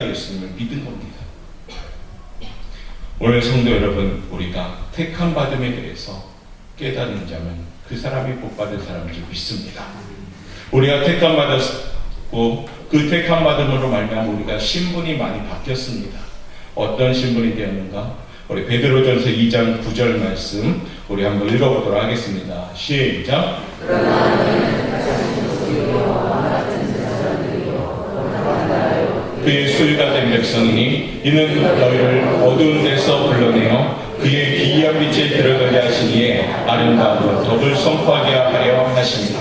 예수님을 믿은 겁니다. 오늘 성도 여러분, 우리가 택함 받음에 대해서 깨달은 자면 그 사람이 복 받은 사람인 줄 믿습니다. 우리가 택함 받았고 그 택함 받음으로 말미암아 우리가 신분이 많이 바뀌었습니다. 어떤 신분이 되었는가? 우리 베드로전서 2장 9절 말씀 우리 한번 읽어보도록 하겠습니다. 시작. 소유가 된 백성이니 이는 너희를 어두운 데서 불러내어 그의 기이한 빛에 들어가게 하시니에 아름다움을 더불 선포하게 하려 하십니다.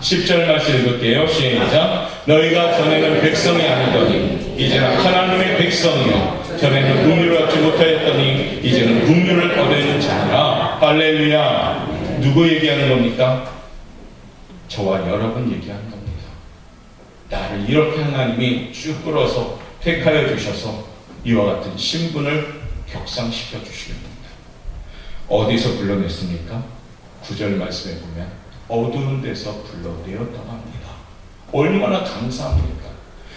10절 말씀 읽을게요. 시작. 너희가 전에는 백성이 아니더니 이제는 하나님의 백성이요 전에는 국류를 얻지 못하였더니 이제는 국류를 얻은 자라. 할렐루야. 누구 얘기하는 겁니까? 저와 여러분 얘기하는 겁니다. 나를 이렇게 하나님이 쭉 끌어서 택하여 주셔서 이와 같은 신분을 격상시켜 주시는 겁니다. 어디서 불러냈습니까? 구절 말씀에 보면 어두운 데서 불러내었다고 합니다. 얼마나 감사합니까?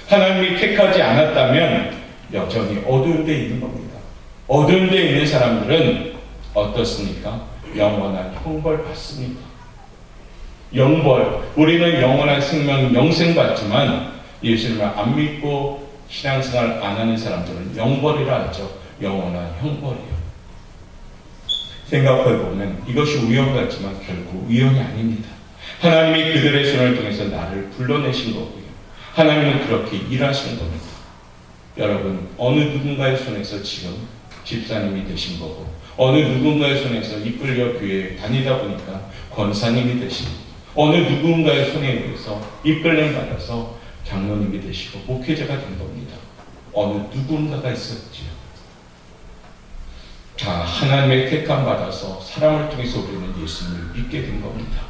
하나님이 택하지 않았다면 여전히 어두운 데 있는 겁니다. 어두운 데 있는 사람들은 어떻습니까? 영원한 형벌 받습니다. 영벌. 우리는 영원한 생명, 영생 받지만 예수님을 안 믿고 신앙생활 안 하는 사람들은 영벌이라 하죠. 영원한 형벌이요. 생각해 보면 이것이 우연 같지만 결국 우연이 아닙니다. 하나님이 그들의 손을 통해서 나를 불러내신 거고요. 하나님은 그렇게 일하시는 겁니다. 여러분, 어느 누군가의 손에서 지금 집사님이 되신 거고, 어느 누군가의 손에서 이끌려 교회에 다니다 보니까 권사님이 되신 어느 누군가의 손에 의해서 이끌림 받아서 장로님이 되시고 목회자가 된 겁니다. 어느 누군가가 있었지요. 자, 하나님의 택함 받아서 사람을 통해서 우리는 예수님을 믿게 된 겁니다.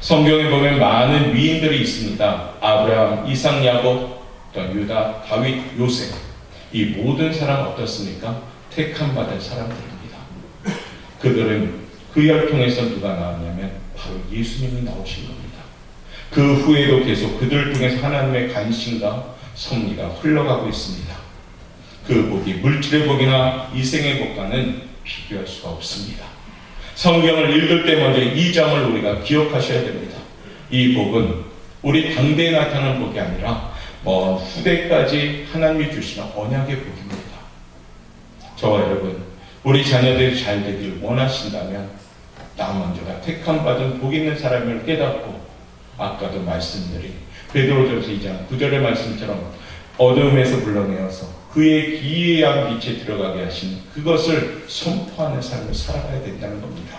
성경에 보면 많은 위인들이 있습니다. 아브라함, 이삭, 야곱, 또 유다, 다윗, 요셉. 이 모든 사람 어떻습니까? 택함 받은 사람들입니다. 그들은 그열 통해서 누가 나왔냐면 바로 예수님이 나오신 겁니다. 그 후에도 계속 그들을 통해서 하나님의 관심과 섭리가 흘러가고 있습니다. 그 복이 물질의 복이나 이생의 복과는 비교할 수가 없습니다. 성경을 읽을 때 먼저 이 점을 우리가 기억하셔야 됩니다. 이 복은 우리 당대에 나타나는 복이 아니라 먼 후대까지 하나님이 주시는 언약의 복입니다. 저와 여러분, 우리 자녀들이 잘 되길 원하신다면 나 먼저가 택함 받은 복 있는 사람을 깨닫고 아까도 말씀드린 베드로전서 2장 9절의 말씀처럼 어둠에서 불러내어서 그의 기이한 빛에 들어가게 하신 그것을 선포하는 삶을 살아가야 된다는 겁니다.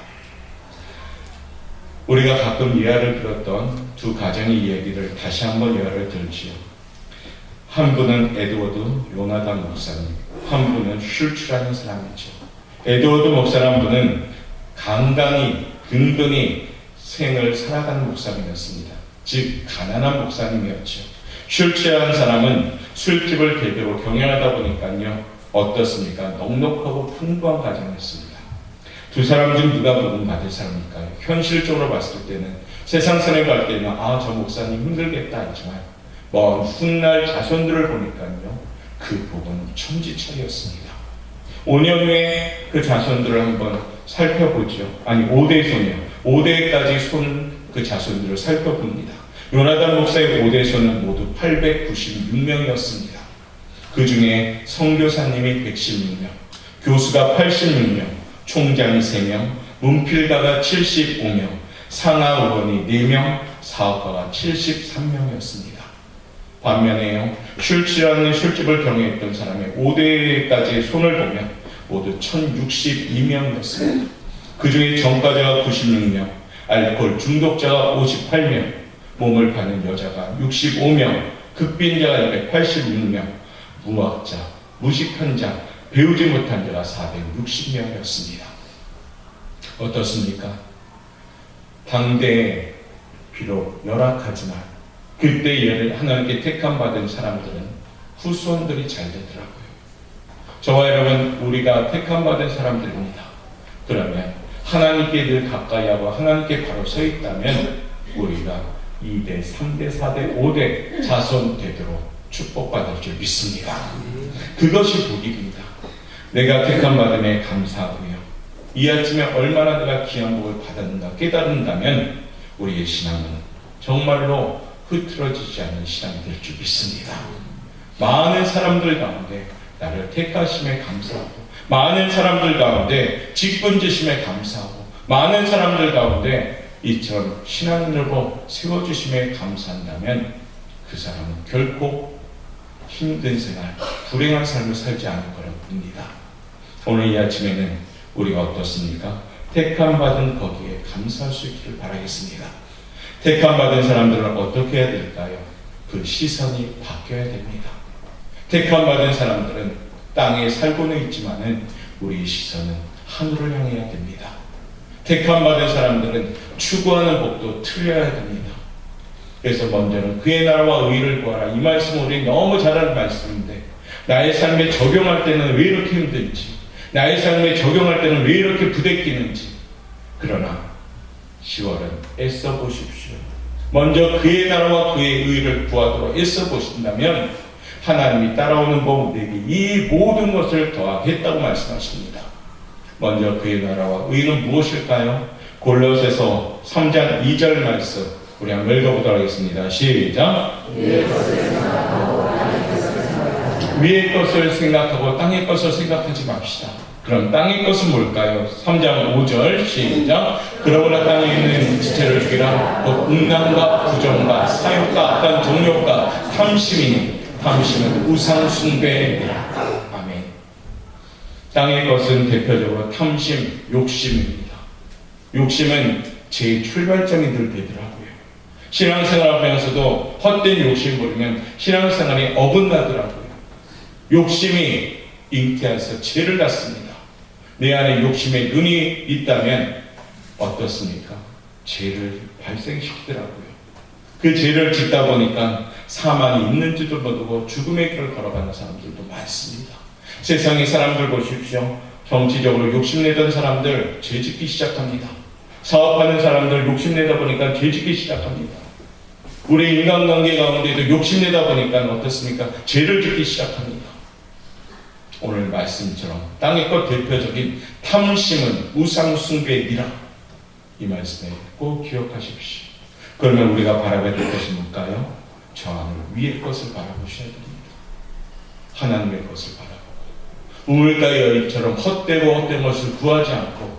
우리가 가끔 예화를 들었던 두 가정의 이야기를 다시 한번 예화를 들지요. 한 분은 에드워드 요나단 목사님, 한 분은 슐츠라는 사람이죠. 에드워드 목사라는 분은 강강히 근근히 생을 살아가는 목사님이었습니다. 즉 가난한 목사님이었죠. 슐츠라는 사람은 술집을 대대로 경영하다 보니까요 어떻습니까? 넉넉하고 풍부한 가정이었습니다. 두 사람 중 누가 복음 받을 사람일까요? 현실적으로 봤을 때는 세상 사람 갈 때는 아 저 목사님 힘들겠다 했지만 먼 훗날 자손들을 보니까요 그 복은 천지철이었습니다. 5년 후에 그 자손들을 한번 살펴보죠. 아니 5대 손이요. 5대까지 손 그 자손들을 살펴봅니다. 요나단 목사의 5대 손은 모두 896명이었습니다. 그 중에 성교사님이 116명, 교수가 86명, 총장이 3명, 문필가가 75명, 상하 의원이 4명, 사업가가 73명이었습니다. 반면에요, 슐치라는 술집을 경영했던 사람의 5대까지의 손을 보면 모두 1062명이었습니다. 그 중에 전과자가 96명, 알코올 중독자가 58명, 몸을 파는 여자가 65명, 극빈자가 286명, 무학자, 무식한 자, 배우지 못한 자가 460명이었습니다. 어떻습니까? 당대에 비록 열악하지만 그때 하나님께 택함 받은 사람들은 후손들이 잘 되더라고요. 저와 여러분 우리가 택함 받은 사람들입니다. 그러면 하나님께 늘 가까이 하고 하나님께 바로 서 있다면 우리가 2대, 3대, 4대, 5대 자손 되도록 축복받을 줄 믿습니다. 그것이 복입니다. 내가 택함 받음에 감사하고요. 이 아침에 얼마나 내가 귀한 복을 받았는가 깨달은다면 우리의 신앙은 정말로 흐트러지지 않는 신앙이 될 줄 믿습니다. 많은 사람들 가운데 나를 택하심에 감사하고 많은 사람들 가운데 직분지심에 감사하고 많은 사람들 가운데 이처럼 신앙으로 세워주심에 감사한다면 그 사람은 결코 힘든 생활, 불행한 삶을 살지 않을 거라고 봅니다. 오늘 이 아침에는 우리가 어떻습니까? 택함 받은 거기에 감사할 수 있기를 바라겠습니다. 택함 받은 사람들은 어떻게 해야 될까요? 그 시선이 바뀌어야 됩니다. 택함 받은 사람들은 땅에 살고는 있지만은 우리의 시선은 하늘을 향해야 됩니다. 택함 받은 사람들은 추구하는 복도 틀려야 됩니다. 그래서 먼저는 그의 나라와 의를 구하라. 이 말씀 우리 너무 잘 아는 말씀인데 나의 삶에 적용할 때는 왜 이렇게 힘든지 나의 삶에 적용할 때는 왜 이렇게 부대끼는지 그러나 10월은 애써 보십시오. 먼저 그의 나라와 그의 의를 구하도록 애써 보신다면 하나님이 따라오는 법에게 이 모든 것을 더하겠다고 말씀하십니다. 먼저 그의 나라와 의는 무엇일까요? 골로새서 3장 2절 말씀 우리 한번 읽어보도록 하겠습니다. 시작. 위의 것을 생각하고 땅의 것을 생각하지 맙시다. 그럼 땅의 것은 뭘까요? 3장 5절 시작. 그러므로 땅에 있는 지체를 죽이라. 곧 음란과 부정과 사욕과 악한 정욕과 탐심이니 탐심은 우상 숭배니라. 아멘. 땅의 것은 대표적으로 탐심, 욕심입니다. 욕심은 제 출발점이 늘 되더라고요. 신앙생활 하면서도 헛된 욕심 부리면 신앙생활이 어긋나더라고요. 욕심이 잉태해서 죄를 낳습니다. 내 안에 욕심의 눈이 있다면 어떻습니까? 죄를 발생시키더라고요. 그 죄를 짓다 보니까 사망이 있는지도 모르고 죽음의 길을 걸어가는 사람들도 많습니다. 세상의 사람들 보십시오. 정치적으로 욕심내던 사람들 죄 짓기 시작합니다. 사업하는 사람들 욕심내다 보니까 죄 짓기 시작합니다. 우리 인간관계 가운데도 욕심내다 보니까 어떻습니까? 죄를 짓기 시작합니다. 오늘 말씀처럼 땅의 것 대표적인 탐심은 우상숭배이라 이 말씀에 꼭 기억하십시오. 그러면 우리가 바라봐야 될 것이 뭘까요? 저 하늘 위의 것을 바라보셔야 됩니다. 하나님의 것을 바라보고 우물가의 여인처럼 헛되고 헛된 것을 구하지 않고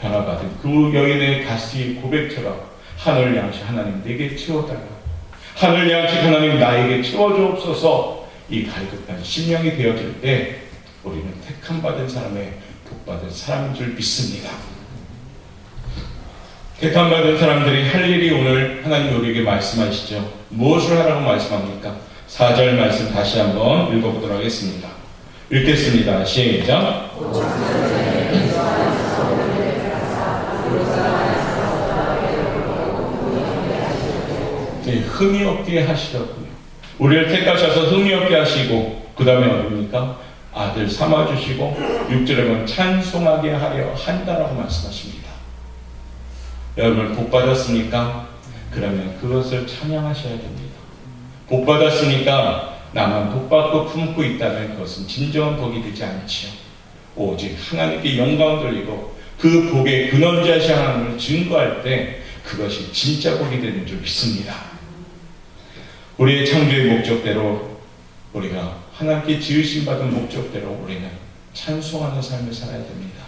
변화받은 그 여인의 가시 고백처럼 하늘 양식 하나님 내게 채워달라 하늘 양식 하나님 나에게 채워주옵소서 이 갈급한 심령이 되어질 때 우리는 택함 받은 사람의 복받은 사람인 줄 믿습니다. 택함 받은 사람들이 할 일이 오늘 하나님 우리에게 말씀하시죠. 무엇을 하라고 말씀합니까? 4절 말씀 다시 한번 읽어보도록 하겠습니다. 읽겠습니다. 시작. 네, 흠이 없게 하시라고요. 우리를 택하셔서 흠이 없게 하시고 그 다음에 어딥니까? 아들 삼아주시고 6절에 찬송하게 하려 한다라고 말씀하십니다. 여러분 복 받았습니까? 그러면 그것을 찬양하셔야 됩니다. 복 받았으니까 나만 복 받고 품고 있다면 그것은 진정한 복이 되지 않지요. 오직 하나님께 영광을 돌리고 그 복의 근원자시 하나님을 증거할 때 그것이 진짜 복이 되는 줄 믿습니다. 우리의 창조의 목적대로 우리가 하나님께 지으심 받은 목적대로 우리는 찬송하는 삶을 살아야 됩니다.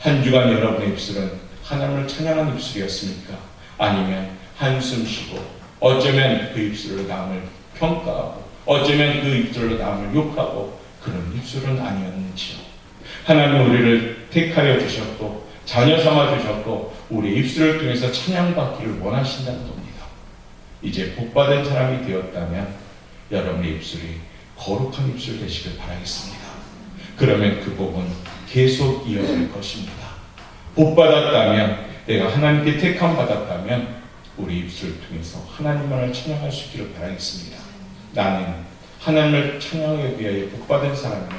한 주간 여러분의 입술은 하나님을 찬양하는 입술이었습니까? 아니면 한숨 쉬고 어쩌면 그 입술로 남을 평가하고 어쩌면 그 입술로 남을 욕하고 그런 입술은 아니었는지요. 하나님 우리를 택하여 주셨고 자녀 삼아 주셨고 우리 입술을 통해서 찬양받기를 원하신다는 겁니다. 이제 복받은 사람이 되었다면 여러분의 입술이 거룩한 입술 되시길 바라겠습니다. 그러면 그 복은 계속 이어질 것입니다. 복 받았다면 내가 하나님께 택함 받았다면 우리 입술을 통해서 하나님만을 찬양할 수 있기를 바라겠습니다. 나는 하나님을 찬양하기 위하여 복 받은 사람이며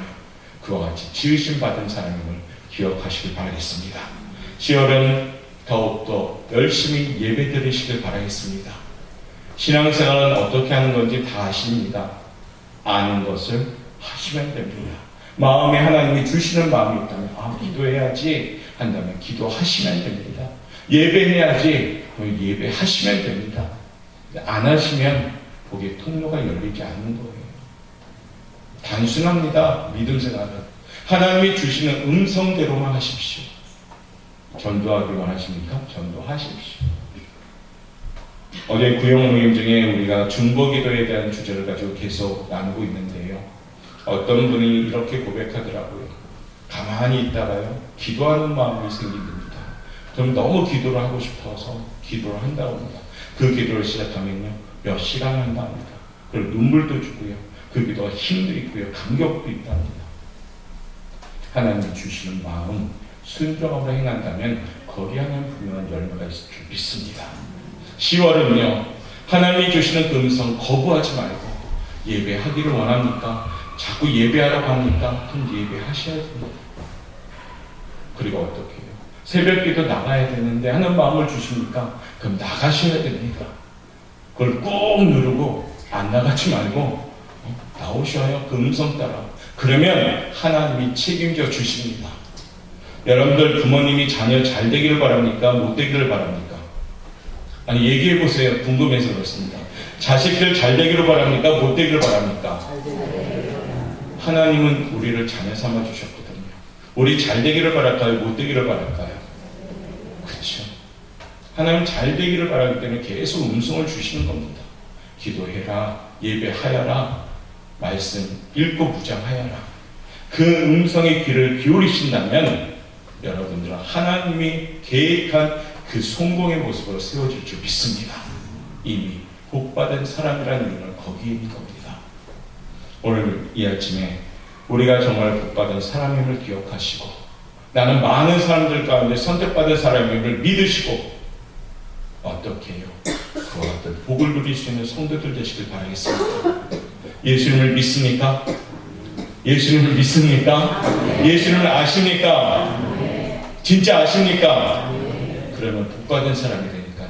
그와 같이 지으심 받은 사람임을 기억하시길 바라겠습니다. 10월은 더욱더 열심히 예배 드리시길 바라겠습니다. 신앙생활은 어떻게 하는 건지 다 아십니다. 아는 것을 하시면 됩니다. 마음에 하나님이 주시는 마음이 있다면 아 기도해야지 한다면 기도하시면 됩니다. 예배해야지 그럼 예배하시면 됩니다. 안 하시면 거기에 통로가 열리지 않는 거예요. 단순합니다. 믿음 생활은 하나님이 주시는 음성대로만 하십시오. 전도하기 원하십니까? 전도하십시오. 어제 구형 모임 중에 우리가 중보기도에 대한 주제를 가지고 계속 나누고 있는데요. 어떤 분이 이렇게 고백하더라고요. 가만히 있다가요, 기도하는 마음이 생깁니다. 그럼 너무 기도를 하고 싶어서 기도를 한다고 합니다. 그 기도를 시작하면요, 몇 시간 한답니다. 그리고 눈물도 주고요. 그 기도가 힘도 있고요, 감격도 있답니다. 하나님이 주시는 마음, 순종함으로 행한다면 거기 하나님 분명한 열매가 있을 줄 믿습니다. 10월은요, 하나님이 주시는 그 음성 거부하지 말고 예배하기를 원합니까? 자꾸 예배하라고 합니까? 그럼 예배하셔야 됩니다. 그리고 어떻게 해요? 새벽 기도 나가야 되는데 하는 마음을 주십니까? 그럼 나가셔야 됩니다. 그걸 꾹 누르고 안 나가지 말고 어? 나오셔요. 그 음성 따라. 그러면 하나님이 책임져 주십니다. 여러분들 부모님이 자녀 잘 되기를 바랍니까? 못 되기를 바랍니까? 아니 얘기해 보세요. 궁금해서 그렇습니다. 자식들 잘 되기를 바랍니까? 못 되기를 바랍니까? 하나님은 우리를 자녀 삼아 주셨거든요. 우리 잘 되기를 바랄까요? 못 되기를 바랄까요? 그렇죠. 하나님 잘 되기를 바라기 때문에 계속 음성을 주시는 겁니다. 기도해라, 예배하여라, 말씀 읽고 무장하여라. 그 음성의 귀를 기울이신다면 여러분들은 하나님이 계획한 그 성공의 모습으로 세워질 줄 믿습니다. 이미 복받은 사람이라는 이유는 거기에 있는 겁니다. 오늘 이 아침에 우리가 정말 복받은 사람임을 기억하시고 나는 많은 사람들 가운데 선택받은 사람임을 믿으시고 어떻게 해요? 그와 같은 복을 누릴 수 있는 성도들 되시길 바라겠습니다. 예수님을 믿습니까? 예수님을 믿습니까? 예수님을 아십니까? 진짜 아십니까? 그러면 복받은 사람이 되니까요.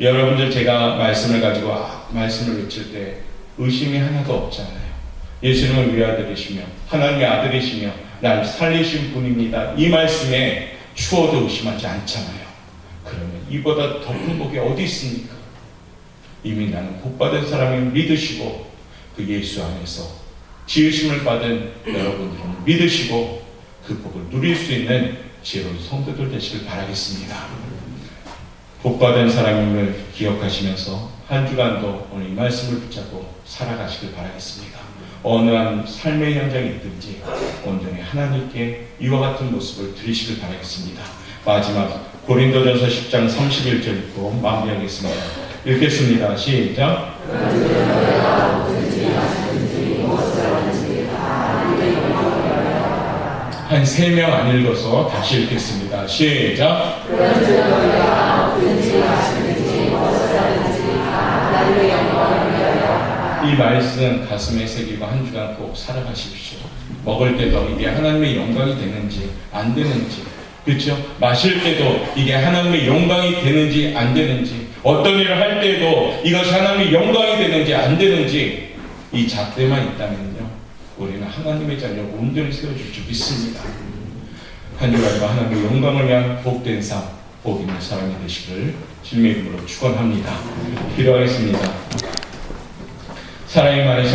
여러분들 제가 말씀을 가지고 아, 말씀을 외칠 때 의심이 하나도 없잖아요. 예수님은 위아들이시며 하나님의 아들이시며 날 살리신 분입니다. 이 말씀에 추워도 의심하지 않잖아요. 그러면 이보다 더 큰 복이 어디 있습니까? 이미 나는 복받은 사람을 믿으시고 그 예수 안에서 지으심을 받은 여러분들은 믿으시고 그 복을 누릴 수 있는 지혜로운 성도들 되시길 바라겠습니다. 복받은 사람임을 기억하시면서 한 주간도 오늘 이 말씀을 붙잡고 살아가시길 바라겠습니다. 어느 한 삶의 현장이 있든지 온전히 하나님께 이와 같은 모습을 드리시길 바라겠습니다. 마지막 고린도전서 10장 31절 읽고 마무리하겠습니다. 읽겠습니다. 시작. 한 세 명 안 읽어서 다시 읽겠습니다. 시작. 이 말씀 가슴에 새기고 한 주간 꼭 살아가십시오. 먹을 때도 이게 하나님의 영광이 되는지 안 되는지 그렇죠? 마실 때도 이게 하나님의 영광이 되는지 안 되는지 어떤 일을 할 때도 이것이 하나님의 영광이 되는지 안 되는지 이 잣대만 있다면요 우리는 하나님의 자녀 온전히 세워줄 줄 믿습니다. 한 주간도 하나님의 영광을 위한 복된 삶, 복 있는 사람이 되시길 주님의 이름으로 축원합니다. 기도하겠습니다. 사랑이 많으시